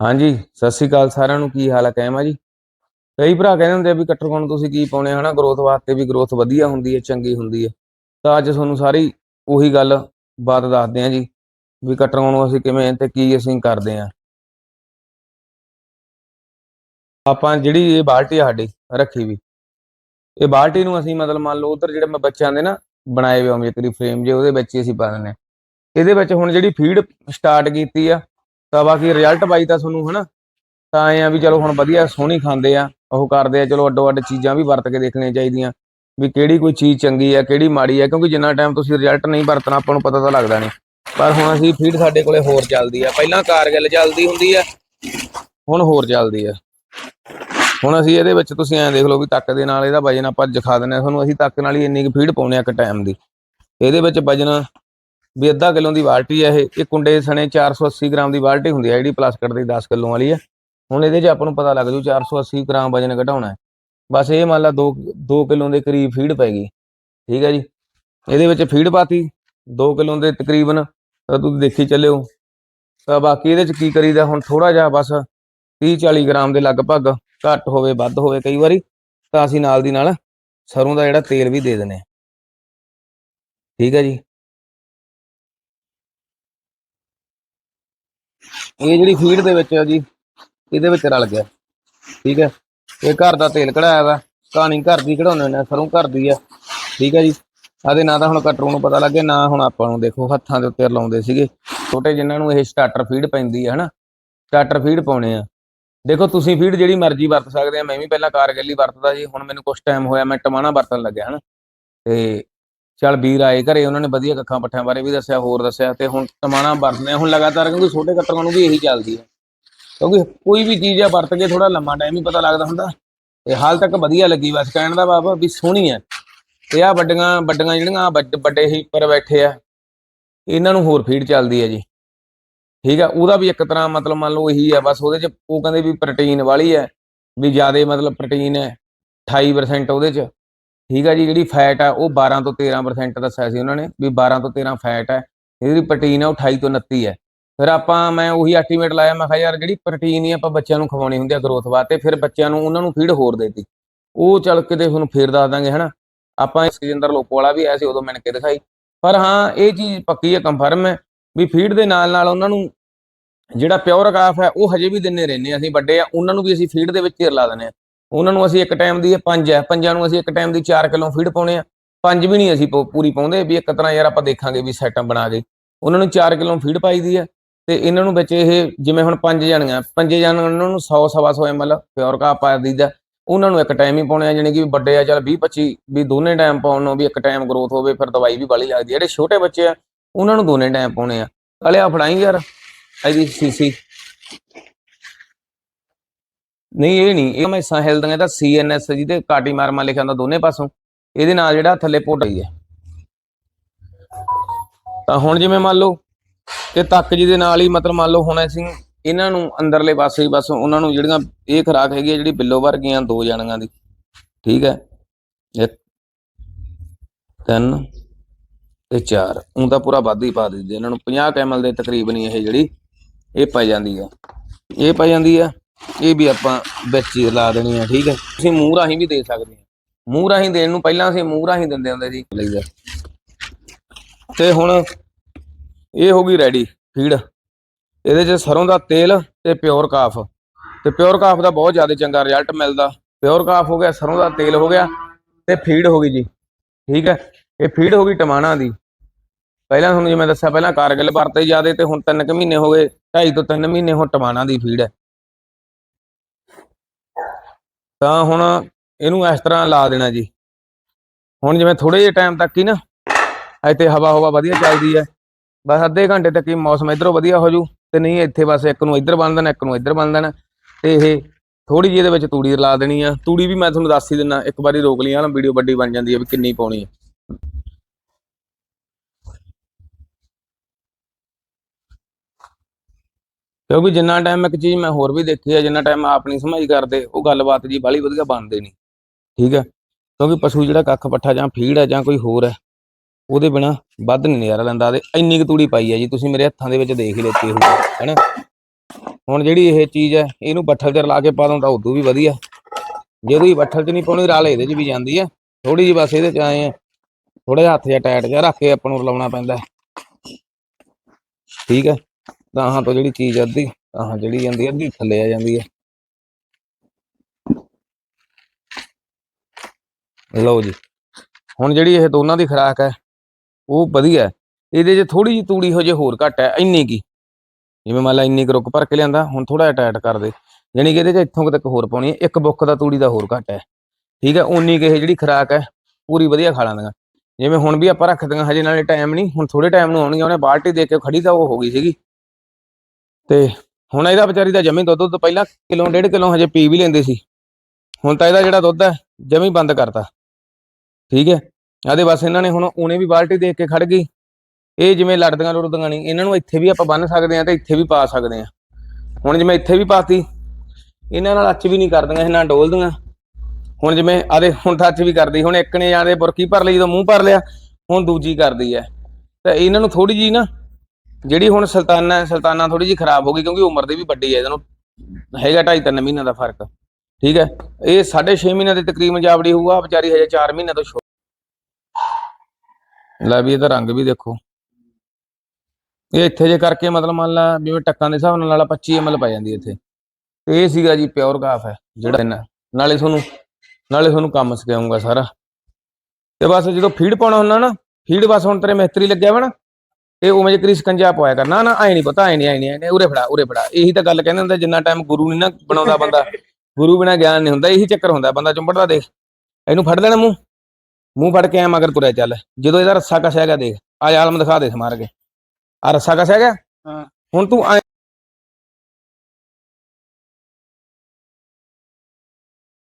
ਹਾਂਜੀ, ਸਤਿ ਸ੍ਰੀ ਅਕਾਲ ਸਾਰਿਆਂ ਨੂੰ, ਕੀ ਹਾਲ ਹੈ ਕਾਇਮ ਆ ਜੀ? ਕਈ ਭਰਾ ਕਹਿੰਦੇ ਹੁੰਦੇ ਆ ਵੀ ਕੱਟਰ ਕੋਣ ਤੁਸੀਂ ਕੀ ਪਾਉਣੇ ਹਨਾ? ਗਰੋਥ ਵਾਸਤੇ ਵੀ ਗਰੋਥ ਵਧੀਆ ਹੁੰਦੀ ਹੈ, ਚੰਗੀ ਹੁੰਦੀ ਹੈ। ਤਾਂ ਅੱਜ ਤੁਹਾਨੂੰ ਸਾਰੀ ਉਹੀ ਗੱਲ ਬਾਤ ਦੱਸਦੇ ਆ ਜੀ, ਵੀ ਕੱਟਰ ਕੋਣ ਅਸੀਂ ਕਿਵੇਂ ਤੇ ਕੀ ਅਸੀਂ ਕਰਦੇ ਆ। ਆਪਾਂ ਜਿਹੜੀ ਇਹ ਬਾਲਟੀ ਆ ਸਾਡੀ, ਰੱਖੀ ਵੀ, ਇਹ ਬਾਲਟੀ ਨੂੰ ਅਸੀਂ ਮਤਲਬ ਮੰਨ ਲਓ ਉਧਰ ਜਿਹੜੇ ਮੈਂ ਬੱਚਿਆਂ ਦੇ ਨਾ ਬਣਾਏ ਹੋਏ ਆ ਤੇਰੀ ਫਰੇਮ ਜੇ ਉਹਦੇ ਵਿੱਚ ਹੀ ਅਸੀਂ ਪਾ ਦਿੰਦੇ ਆ। ਇਹਦੇ ਵਿੱਚ ਹੁਣ ਜਿਹੜੀ ਫੀਡ ਸਟਾਰਟ ਕੀਤੀ ਆ ਤਾਂ ਬਾਕੀ ਰਿਜ਼ਲਟ ਬਾਈ ਤਾਂ ਤੁਹਾਨੂੰ ਹਨਾ, ਤਾਂ ਐ ਆ ਵੀ ਚਲੋ ਹੁਣ ਵਧੀਆ ਸੋਹਣੀ ਖਾਂਦੇ ਆ, ਉਹ ਕਰਦੇ ਆ, ਚਲੋ ਅੱਡੋ ਅੱਡ ਚੀਜ਼ਾਂ ਵੀ ਵਰਤ ਕੇ ਦੇਖਣੀਆਂ ਚਾਹੀਦੀਆਂ, ਵੀ ਕਿਹੜੀ ਕੋਈ ਚੀਜ਼ ਚੰਗੀ ਆ, ਕਿਹੜੀ ਮਾੜੀ ਆ, ਕਿਉਂਕਿ ਜਿੰਨਾ ਟਾਈਮ ਤੁਸੀਂ ਰਿਜ਼ਲਟ ਨਹੀਂ ਵਰਤਣਾ ਆਪਾਂ ਨੂੰ ਪਤਾ ਤਾਂ ਲੱਗਦਾ ਨਹੀਂ, ਪਰ ਹੁਣ ਅਸੀਂ ਫੀਡ ਸਾਡੇ ਕੋਲੇ ਹੋਰ ਚੱਲਦੀ ਆ, ਪਹਿਲਾਂ ਕਾਰਗਿਲ ਚੱਲਦੀ ਹੁੰਦੀ ਆ, ਹੁਣ ਹੋਰ ਚੱਲਦੀ ਆ। ਹੁਣ ਅਸੀਂ ਇਹਦੇ ਵਿੱਚ ਤੁਸੀਂ ਐਂ ਦੇਖ ਲਓ ਵੀ ਤੱਕ ਦੇ ਨਾਲ ਇਹਦਾ ਵਜਨ ਆਪਾਂ ਦਿਖਾ ਦਿੰਦੇ ਆ, ਤੁਹਾਨੂੰ ਅਸੀਂ ਤੱਕ ਨਾਲ ਹੀ ਇੰਨੀ ਕੁ ਫੀਡ ਪਾਉਣੇ ਆ ਇੱਕ ਟਾਈਮ ਦੀ, ਇਹਦੇ ਵਿੱਚ ਵਜਨ ਵੀ ਅੱਧਾ ਕਿਲੋ ਦੀ ਬਾਲਟੀ ਹੈ ਇਹ ਇਹ ਕੁੰਡੇ ਸਣੇ 480 ਗ੍ਰਾਮ ਦੀ ਬਾਲਟੀ ਹੁੰਦੀ ਹੈ ਜਿਹੜੀ ਪਲਾਸਟਿਕ ਦੀ 10 ਕਿਲੋ ਵਾਲੀ ਹੈ ਹੁਣ ਇਹਦੇ 'ਚ ਆਪਾਂ ਨੂੰ ਪਤਾ ਲੱਗ ਜੂ 480 ਗ੍ਰਾਮ ਵਜਨ ਘਟਾਉਣਾ ਹੈ। ਬਸ ਇਹ ਮੰਨ ਲਾ 2 2 ਕਿਲੋ ਦੇ ਕਰੀਬ ਫੀਡ ਪੈ ਗਈ। ਠੀਕ ਹੈ ਜੀ? ਇਹਦੇ ਵਿੱਚ ਫੀਡ ਪਾਤੀ 2 ਕਿਲੋ ਦੇ ਤਕਰੀਬਨ ਤੁਸੀਂ ਦੇਖੀ ਚੱਲਿਓ। ਤਾਂ ਬਾਕੀ ਇਹਦੇ 'ਚ ਕੀ ਕਰੀਦਾ, ਹੁਣ ਥੋੜਾ ਜਿਹਾ ਬਸ 30 40 ਗ੍ਰਾਮ ਦੇ ਲਗਭਗ ਘੱਟ ਹੋਵੇ, ਵੱਧ ਹੋਵੇ ਕਈ ਵਾਰੀ, ਤਾਂ ਅਸੀਂ ਨਾਲ ਦੀ ਨਾਲ ਸਰੋਂ ਦਾ ਜਿਹੜਾ ਤੇਲ ਵੀ ਦੇ ਦਿੰਦੇ ਹਾਂ। ਠੀਕ ਹੈ ਜੀ? ਇਹ ਜਿਹੜੀ ਫੀਡ ਦੇ ਵਿੱਚ ਆ ਜੀ, ਇਹਦੇ ਵਿੱਚ ਰਲ ਗਿਆ। ਠੀਕ ਹੈ? ਇਹ ਘਰ ਦਾ ਤੇਲ ਕਢਾਇਆ ਵਾ, ਕਹਾਣੀ ਘਰ ਦੀ ਕਢਾਉਣੇ ਨੇ ਸਰੋਂ ਘਰ ਦੀ ਆ। ਠੀਕ ਹੈ ਜੀ? ਆਦੇ ਨਾ ਤਾਂ ਹੁਣ ਕਟਰੂ ਨੂੰ ਪਤਾ ਲੱਗੇ ਨਾ ਹੁਣ ਆਪਾਂ ਨੂੰ ਦੇਖੋ ਹੱਥਾਂ ਦੇ ਉੱਤੇ ਲਾਉਂਦੇ ਸੀਗੇ। ਛੋਟੇ ਜਿਨ੍ਹਾਂ ਨੂੰ ਇਹ ਸਟਾਰਟਰ ਫੀਡ ਪੈਂਦੀ ਹੈ ਹਨਾ? ਸਟਾਰਟਰ ਫੀਡ ਪਾਉਣੇ ਆ। ਦੇਖੋ, ਤੁਸੀਂ ਫੀਡ ਜਿਹੜੀ ਮਰਜ਼ੀ ਵਰਤ ਸਕਦੇ ਆ, ਮੈਂ ਵੀ ਪਹਿਲਾਂ ਕਾਰਗਿਲ ਵਰਤਦਾ ਜੀ, ਹੁਣ ਮੈਨੂੰ ਕੁਝ ਟਾਈਮ ਹੋਇਆ, ਮੈਂ ਟਮਾਣਾ ਵਰਤਣ ਲੱਗਿਆ, ਹਨਾ? ਤੇ ਚੱਲ ਵੀਰ ਆਏ ਘਰੇ, ਉਹਨਾਂ ਨੇ ਵਧੀਆ ਕੱਖਾਂ ਪੱਠਿਆਂ ਬਾਰੇ ਵੀ ਦੱਸਿਆ, ਹੋਰ ਦੱਸਿਆ ਤੇ ਹੁਣ ਟਮਾਣਾ ਵਰਤਦੇ ਆ। ਹੁਣ ਲਗਾਤਾਰ ਕਿਉਂਕਿ ਛੋਟੇ ਕੱਟਰਾਂ ਨੂੰ ਵੀ ਇਹੀ ਚੱਲਦੀ ਹੈ ਕਿਉਂਕਿ ਕੋਈ ਵੀ ਚੀਜ਼ ਆ, ਵਰਤ ਕੇ ਥੋੜਾ ਲੰਮਾ ਟਾਈਮ ਹੀ ਪਤਾ ਲੱਗਦਾ ਹੁੰਦਾ। ਤੇ ਹਾਲ ਤੱਕ ਵਧੀਆ ਲੱਗੀ ਬਸ, ਕਹਿਣ ਦਾ ਬਾਬਾ ਵੀ ਸੋਹਣੀ ਹੈ ਤੇ ਆ ਵੱਡੀਆਂ ਵੱਡੀਆਂ ਜਿਹੜੀਆਂ ਵੱਡ- ਵੱਡੇ ਹੀ ਪਰ ਬੈਠੇ ਆ, ਇਹਨਾਂ ਨੂੰ ਹੋਰ ਫੀਡ ਚੱਲਦੀ ਹੈ ਜੀ। ਠੀਕ ਆ, ਉਹਦਾ ਵੀ ਇੱਕ ਤਰ੍ਹਾਂ ਮਤਲਬ ਮੰਨ ਲਓ ਇਹੀ ਆ, ਬਸ ਉਹਦੇ ਚ ਉਹ ਕਹਿੰਦੇ ਵੀ ਪ੍ਰੋਟੀਨ ਵਾਲੀ ਹੈ ਵੀ ਜ਼ਿਆਦਾ ਮਤਲਬ ਪ੍ਰੋਟੀਨ ਹੈ 28% ਉਹਦੇ ਚ। ਠੀਕ ਆ ਜੀ, ਜਿਹੜੀ ਫੈਟ ਆ, ਉਹ 12 ਤੋਂ 13% ਦੱਸਿਆ ਸੀ ਉਹਨਾਂ ਨੇ ਵੀ 12 ਤੋਂ 13 ਫੈਟ ਹੈ ਇਹਦੀ ਪ੍ਰੋਟੀਨ ਆ ਉਹ 28 ਤੋਂ 29 ਹੈ ਫਿਰ ਆਪਾਂ, ਮੈਂ ਉਹੀ ਐਸਟੀਮੇਟ ਲਾਇਆ, ਮੈਂ ਕਿਹਾ ਯਾਰ ਜਿਹੜੀ ਪ੍ਰੋਟੀਨ ਹੀ ਆਪਾਂ ਬੱਚਿਆਂ ਨੂੰ ਖਵਾਉਣੀ ਹੁੰਦੀ ਆ ਗਰੋਥ ਵਾਸਤੇ, ਫਿਰ ਬੱਚਿਆਂ ਨੂੰ ਉਹਨਾਂ ਨੂੰ ਫੀਡ ਹੋਰ ਦੇਤੀ। ਉਹ ਚੱਲ ਕਿਤੇ ਤੁਹਾਨੂੰ ਫੇਰ ਦੱਸ ਦਾਂਗੇ, ਹਨਾ। ਆਪਾਂ ਇਸ ਦੇ ਅੰਦਰ ਵਾਲਾ ਵੀ ਆਇਆ ਸੀ, ਉਦੋਂ ਮੈਨ ਕੇ ਦਿਖਾਈ। ਪਰ ਹਾਂ, ਇਹ ਚੀਜ਼ ਪੱਕੀ ਹੈ ਕੰਫਰਮ ਹੈ ਵੀ ਫੀਡ ਦੇ ਨਾਲ ਨਾਲ ਉਹਨਾਂ ਨੂੰ ਜਿਹੜਾ ਪਿਓਰ ਕਾਫ ਹੈ ਉਹ ਹਜੇ ਵੀ ਦਿੰਨੇ ਰਹਿੰਦੇ ਹਾਂ ਅਸੀਂ, ਵੱਡੇ ਆ, ਉਹਨਾਂ ਨੂੰ ਵੀ ਅਸੀਂ ਫੀਡ ਦੇ ਵਿੱਚ ਹੀ ਰਲਾ ਦਿੰਦੇ ਆ। ਉਹਨਾਂ ਨੂੰ ਅਸੀਂ ਇੱਕ ਟਾਈਮ ਦੀ ਇਹ ਪੰਜ ਹੈ, ਪੰਜਾਂ ਨੂੰ ਅਸੀਂ ਇੱਕ ਟਾਈਮ ਦੀ 4 ਕਿਲੋ ਫੀਡ ਪਾਉਣੇ ਆ। ਪੰਜ ਵੀ ਨਹੀਂ ਅਸੀਂ ਪੂਰੀ ਪਾਉਂਦੇ ਵੀ ਇੱਕ ਤਰ੍ਹਾਂ ਯਾਰ ਆਪਾਂ ਦੇਖਾਂਗੇ ਵੀ ਸੈਟਅਪ ਬਣਾ ਕੇ। ਉਹਨਾਂ ਨੂੰ 4 ਕਿਲੋ ਫੀਡ ਪਾਈ ਦੀ ਹੈ ਤੇ ਇਹਨਾਂ ਨੂੰ ਵਿੱਚ ਇਹ ਜਿਵੇਂ ਹੁਣ ਪੰਜ ਜਣੀਆਂ, ਪੰਜੇ ਜਣਾਂ ਉਹਨਾਂ ਨੂੰ 100 ਸਵਾ 100 ml ਪਿਓਰ ਕਾ ਪਾ ਦਈਦਾ ਉਹਨਾਂ ਨੂੰ ਇੱਕ ਟਾਈਮ ਹੀ ਪਾਉਣੇ ਆ, ਜਾਣੀ ਕਿ ਵੱਡੇ ਆ, ਚੱਲ 20 25 ਵੀ ਦੋਨੇ ਟਾਈਮ ਪਾਉਣ ਨੂੰ ਵੀ ਇੱਕ ਟਾਈਮ ਗਰੋਥ ਹੋਵੇ, ਫਿਰ ਦਵਾਈ ਵੀ ਬਾਲੀ ਲੱਗਦੀ ਹੈ ਜਿਹੜੇ ਛੋਟੇ ਬੱਚੇ ਆ, ਉਹਨਾਂ ਨੂੰ ਦੋਨੇ ਟਾਈਮ ਪਾਉਣੇ ਆ। ਅਲਿਆ ਫੜਾਈ ਯਾਰ ਇਹਦੀ ਸੀਸੀ ਨਹੀਂ, ਇਹ ਨਹੀਂ, ਇਹ ਮੈਂ ਸਾਹਿਲ ਦੀਆਂ ਤਾਂ ਸੀਐਨਐਸ ਜਿਹਦੇ ਕਾਟੀ ਮਾਰਮਾ ਲਿਖਿਆ ਹੁੰਦਾ ਦੋਨੇ ਪਾਸੋਂ। ਇਹਦੇ ਨਾਲ ਜਿਹੜਾ ਥੱਲੇ ਪੁੱਟ ਰਹੀ ਹੈ। ਤਾਂ ਹੁਣ ਜਿਵੇਂ ਮੰਨ ਲਓ ਕਿ ਤੱਕ ਜੀ ਦੇ ਨਾਲ ਹੀ ਮਤਲਬ ਮੰਨ ਲਓ ਹੁਣ ਅਸੀਂ ਇਹਨਾਂ ਨੂੰ ਅੰਦਰਲੇ ਪਾਸੇ ਹੀ ਬਸ ਉਹਨਾਂ ਨੂੰ ਜਿਹੜੀਆਂ ਇਹ ਖਰਾਕ ਹੈਗੀ ਹੈ ਜਿਹੜੀ ਬਿੱਲੋ ਵਰਗੀਆਂ ਦੋ ਜਣੀਆਂ ਦੀ। ਠੀਕ ਹੈ? ਇੱਕ, ਤਿੰਨ ਤੇ ਚਾਰ। ਉਹ ਤਾਂ ਪੂਰਾ ਵੱਧ ਹੀ ਪਾ ਦਿੰਦੇ ਇਹਨਾਂ ਨੂੰ 50 ਕੈਮਲ ਦੇ ਤਕਰੀਬਨ ਹੀ ਇਹ ਜਿਹੜੀ, ਇਹ ਪੈ ਜਾਂਦੀ ਹੈ। ਇਹ ਪੈ ਜਾਂਦੀ ਹੈ। ਇਹ ਵੀ ਆਪਾਂ ਵਿੱਚ ਹੀ ਲਾ ਦੇਣੀ ਆ ਠੀਕ ਹੈ ਤੁਸੀਂ ਮੂੰਹ ਰਾਹੀਂ ਵੀ ਦੇ ਸਕਦੇ ਆ। ਮੂੰਹ ਰਾਹੀਂ ਦੇਣ ਨੂੰ ਪਹਿਲਾਂ ਅਸੀਂ ਮੂੰਹ ਰਾਹੀਂ ਦਿੰਦੇ ਹੁੰਦੇ ਸੀ। ਲਈਦਾ ਤੇ ਹੁਣ ਇਹ ਹੋ ਗਈ ਰੈਡੀ ਫੀਡ ਇਹਦੇ 'ਚ ਸਰੋਂ ਦਾ ਤੇਲ ਤੇ ਪਿਓਰ ਕਾਫ। ਤੇ ਪਿਓਰ ਕਾਫ ਦਾ ਬਹੁਤ ਜ਼ਿਆਦਾ ਚੰਗਾ ਰਿਜ਼ਲਟ ਮਿਲਦਾ। ਪਿਓਰ ਕਾਫ ਹੋ ਗਿਆ ਸਰੋਂ ਦਾ ਤੇਲ ਹੋ ਗਿਆ ਤੇ ਫੀਡ ਹੋ ਗਈ ਜੀ। ਠੀਕ ਹੈ ਇਹ ਫੀਡ ਹੋ ਗਈ ਟਮਾਣਾ ਦੀ। ਪਹਿਲਾਂ ਤੁਹਾਨੂੰ ਜਿਵੇਂ ਦੱਸਿਆ ਪਹਿਲਾਂ ਕਾਰਗਿਲ ਵਰਤੇ ਜਿਆਦੇ ਤੇ ਹੁਣ 3 ਕੁ ਮਹੀਨੇ ਹੋ ਗਏ 2.5 ਤੋਂ 3 ਮਹੀਨੇ ਹੁਣ ਟਮਾਣਾ ਦੀ ਫੀਡ ਹੈ। ਤਾਂ ਹੁਣ ਇਹਨੂੰ ਇਸ ਤਰ੍ਹਾਂ ਲਾ ਦੇਣਾ ਜੀ। ਹੁਣ ਜਿਵੇਂ ਥੋੜੇ ਜਿਹੇ ਟਾਈਮ ਤੱਕ ਹੀ ਨਾ, ਇੱਥੇ ਹਵਾ ਹਵਾ ਵਧੀਆ ਚੱਲਦੀ ਹੈ। ਬਸ ਅੱਧੇ ਘੰਟੇ ਤੱਕ ਹੀ ਮੌਸਮ ਇਧਰੋਂ ਵਧੀਆ ਹੋ ਜੂ ਤੇ ਨਹੀਂ ਇੱਥੇ ਬਸ ਇੱਕ ਨੂੰ ਇੱਧਰ ਬੰਨ ਦੇਣਾ, ਇੱਕ ਨੂੰ ਇੱਧਰ ਬੰਨ ਦੇਣਾ, ਤੇ ਇਹ ਥੋੜੀ ਜਿਹੀ ਇਹਦੇ ਵਿੱਚ ਤੂੜੀ ਲਾ ਦੇਣੀ ਆ। ਤੂੜੀ ਵੀ ਮੈਂ ਤੁਹਾਨੂੰ ਦੱਸ ਹੀ ਦਿੰਦਾ ਇੱਕ ਵਾਰੀ ਰੋਕ ਲਈ ਆ ਨਾ ਵੀਡੀਓ ਵੱਡੀ ਬਣ ਜਾਂਦੀ ਹੈ ਵੀ ਕਿੰਨੀ ਪਾਉਣੀ ਹੈ। ਕਿਉਂਕਿ ਜਿੰਨਾ ਟਾਈਮ ਇੱਕ ਚੀਜ਼ ਮੈਂ ਹੋਰ ਵੀ ਦੇਖੀ ਹੈ ਜਿੰਨਾ ਟਾਈਮ ਆਪ ਨਹੀਂ ਸਮਝ ਕਰਦੇ, ਉਹ ਗੱਲਬਾਤ ਜੀ ਬਾਲੀ ਵਧੀਆ ਬਣਦੇ ਨਹੀਂ ਠੀਕ ਹੈ? ਕਿਉਂਕਿ ਪਸ਼ੂ ਜਿਹੜਾ ਕੱਖ ਪੱਠਾ ਜਾਂ ਫੀਡ ਹੈ ਜਾਂ ਕੋਈ ਹੋਰ ਹੈ, ਉਹਦੇ ਬਿਨਾ ਵੱਧ ਨਹੀਂ ਨਜ਼ਾਰਾ ਲੈਂਦਾ ਤੇ ਇੰਨੀ ਕੁ ਤੂੜੀ ਪਾਈ ਹੈ ਜੀ, ਤੁਸੀਂ ਮੇਰੇ ਹੱਥਾਂ ਦੇ ਵਿੱਚ ਦੇਖ ਹੀ ਲੈਤੀ ਹੋਊਗੀ ਹੈਨਾ ਹੁਣ ਜਿਹੜੀ ਇਹ ਚੀਜ਼ ਹੈ, ਇਹਨੂੰ ਬੱਠਲ 'ਚ ਰਲਾ ਕੇ ਪਾ ਦੋ ਤਾਂ ਉਦੋਂ ਵੀ ਵਧੀਆ। ਜਦੋਂ ਹੀ ਬੱਠਲ 'ਚ ਨਹੀਂ ਪਾਉਣੀ, ਰਲ ਇਹਦੇ 'ਚ ਵੀ ਜਾਂਦੀ ਹੈ। ਥੋੜੀ ਜਿਹੀ ਬਸ ਇਹਦੇ 'ਚ ਆਏ ਆ ਥੋੜਾ ਜਿਹਾ ਹੱਥ ਜਿਹਾ ਟਾਈਟ ਜਿਹਾ ਰੱਖ ਕੇ ਆਪਾਂ ਨੂੰ ਰਲਾਉਣਾ ਪੈਂਦਾ ਠੀਕ ਹੈ? ਤਾਂ ਤੋਂ ਜਿਹੜੀ ਚੀਜ਼ ਅੱਧੀ ਤਾਂ ਜਿਹੜੀ ਜਾਂਦੀ ਹੈ, ਅੱਧੀ ਥੱਲੇ ਆ ਜਾਂਦੀ ਹੈ ਲਓ ਜੀ ਹੁਣ ਜਿਹੜੀ ਇਹ ਦੋਨਾਂ ਦੀ ਖੁਰਾਕ ਹੈ ਉਹ ਵਧੀਆ ਹੈ। ਇਹਦੇ 'ਚ ਥੋੜੀ ਜਿਹੀ ਤੂੜੀ ਹੋ ਜੇ ਹੋਰ ਘੱਟ ਹੈ ਇੰਨੀ ਕੀ। ਜਿਵੇਂ ਮੰਨ ਲਾ ਇੰਨੀ ਕੁ ਰੁੱਕ ਭਰ ਕੇ ਲਿਆਂਦਾ ਹੁਣ ਥੋੜਾ ਜਿਹਾ ਟਾਈਟ ਕਰ ਦੇ। ਯਾਨੀ ਕਿ ਇਹਦੇ 'ਚ ਇੱਥੋਂ ਕੁ ਤੱਕ ਹੋਰ ਪਾਉਣੀ ਹੈ ਇੱਕ ਬੁੱਕ ਦਾ ਤੂੜੀ ਦਾ ਹੋਰ ਘੱਟ ਹੈ। ਠੀਕ ਹੈ ਉਨੀ ਕੁ ਇਹ ਜਿਹੜੀ ਖੁਰਾਕ ਹੈ ਪੂਰੀ ਵਧੀਆ ਖਾ ਲਾਂਦੀਆਂ। ਜਿਵੇਂ ਹੁਣ ਵੀ ਆਪਾਂ ਰੱਖਦੇ ਹਾਂ ਹਜੇ ਨਾਲੇ ਟਾਈਮ ਨਹੀਂ ਹੁਣ ਥੋੜੇ ਟਾਈਮ ਨੂੰ ਆਉਣਗੇ ਉਹਨੇ ਬਾਲਟੀ ਦੇ ਕੇ ਖੜੀ ਤਾਂ ਉਹ ਹੋ ਗਈ ਸੀਗੀ। ਤੇ ਹੁਣ ਇਹਦਾ ਵਿਚਾਰੀ ਦਾ ਜਮੀ ਦੁੱਧ ਦੁੱਧ ਪਹਿਲਾਂ ਕਿਲੋ, ਡੇਢ ਕਿਲੋ ਹਜੇ ਪੀ ਵੀ ਲੈਂਦੇ ਸੀ। ਹੁਣ ਤਾਂ ਇਹਦਾ ਜਿਹੜਾ ਦੁੱਧ ਹੈ, ਜਮੀ ਬੰਦ ਕਰਤਾ। ਠੀਕ ਹੈ? ਆਦੇ ਬਸ ਇਹਨਾਂ ਨੇ ਹੁਣ ਉਹਨੇ ਵੀ ਬਾਲਟੀ ਦੇਖ ਕੇ ਖੜ ਗਈ। ਇਹ ਜਿਵੇਂ ਲੜਦੀਆਂ ਲੁੜਦੀਆਂ ਨਹੀਂ ਇਹਨਾਂ ਨੂੰ ਇੱਥੇ ਵੀ ਆਪਾਂ ਬੰਨ ਸਕਦੇ ਆ ਤੇ ਇੱਥੇ ਵੀ ਪਾ ਸਕਦੇ ਆ ਹੁਣ ਜਿਵੇਂ ਇੱਥੇ ਵੀ ਪਾਤੀ, ਇਹਨਾਂ ਨਾਲ ਅੱਛ ਵੀ ਨਹੀਂ ਕਰਦੀਆਂ ਇਹਨਾਂ ਡੋਲਦੀਆਂ। ਹੁਣ ਜਿਵੇਂ ਆਦੇ ਹੁਣ ਤਾਂ ਅੱਛ ਵੀ ਕਰਦੀ, ਹੁਣ ਇੱਕ ਨੇ ਜਾਂਦੇ ਬੁਰਕੀ ਭਰ ਲਈ ਜਦੋਂ ਮੂੰਹ ਭਰ ਲਿਆ, ਹੁਣ ਦੂਜੀ ਕਰਦੀ ਹੈ। ਤਾਂ ਇਹਨਾਂ ਨੂੰ ਥੋੜੀ ਜੀ ਨਾ ਜਿਹੜੀ ਹੁਣ ਸੁਲਤਾਨਾ ਹੈ ਸੁਲਤਾਨਾ ਥੋੜੀ ਜੀ ਖਰਾਬ ਹੋ ਗਈ ਕਿਉਂਕਿ ਉਮਰ ਦੇ ਵੀ ਵੱਡੀ ਹੈ ਇਹਨਾਂ ਹੈਗਾ ਢਾਈ ਤਿੰਨ ਮਹੀਨਿਆਂ ਦਾ ਫ਼ਰਕ। ਠੀਕ ਹੈ? ਇਹ 6.5 ਮਹੀਨਿਆਂ ਦੇ ਤਕਰੀਬਨ ਜਾਵੜੀ ਹੋਊਗਾ ਵਿਚਾਰੀ ਹਜੇ 4 ਮਹੀਨਿਆਂ ਤੋਂ ਛੋ ਲੈ ਵੀ ਇਹਦਾ ਰੰਗ ਵੀ ਦੇਖੋ। ਇਹ ਇੱਥੇ ਜੇ ਕਰਕੇ ਮਤਲਬ ਮੰਨ ਲਾ ਜਿਵੇਂ ਟੱਕਾਂ ਦੇ ਹਿਸਾਬ ਨਾਲ ਵਾਲਾ 25 ml ਪੈ ਜਾਂਦੀ ਇੱਥੇ। ਤੇ ਇਹ ਸੀਗਾ ਜੀ ਪਿਓਰ ਕਾਫ ਹੈ, ਜਿਹੜਾ ਇਹਨਾਂ- ਨਾਲੇ ਤੁਹਾਨੂੰ ਨਾਲੇ ਤੁਹਾਨੂੰ ਕੰਮ ਸਿਖਾਉਂਗਾ ਸਾਰਾ। ਤੇ ਬਸ ਜਦੋਂ ਫੀਡ ਪਾਉਣਾ ਹੁੰਦਾ ਨਾ, ਫੀਡ ਬਸ ਹੁਣ ਤੇਰੇ ਮਿਸਤਰੀ ਲੱਗਿਆ ਵਾ ਨਾ ਇਹ ਉਵੇਂ ਜਿਕਰੀ ਸਕੰਜਾ ਪਵਾਇਆ ਕਰਨਾ ਨਾ ਐ ਨਹੀਂ ਪਤਾ ਐ ਨਹੀਂ ਐ ਨਹੀਂ ਐ ਨਹੀਂ ਉਰੇ ਫੜਾ ਉਰੇ ਫੜਾ। ਇਹੀ ਤਾਂ ਗੱਲ ਕਹਿੰਦੇ ਹੁੰਦੇ ਜਿੰਨਾ ਟਾਈਮ ਗੁਰੂ ਨਹੀਂ ਨਾ ਬਣਾਉਂਦਾ ਬੰਦਾ ਗੁਰੂ ਬਿਨਾ ਗਿਆਨ ਨਹੀਂ ਹੁੰਦਾ ਇਹੀ ਚੱਕਰ ਹੁੰਦਾ ਬੰਦਾ ਚੁੰਬੜਦਾ ਦੇਖ। ਇਹਨੂੰ ਫੜ ਲੈਣਾ ਮੂੰਹ। ਮੂੰਹ ਫੜ ਕੇ ਐ ਮਗਰ ਤੁਰਿਆ ਚੱਲ। ਜਦੋਂ ਇਹਦਾ ਰੱਸਾ ਕਸਿਆ ਗਿਆ ਦੇਖ ਆ ਆਲਮ ਦਿਖਾ ਦੇ ਸਮਾਰ ਕੇ ਆ ਰੱਸਾ ਕਸਿਆ ਗਿਆ? ਹਾਂ। ਹੁਣ ਤੂੰ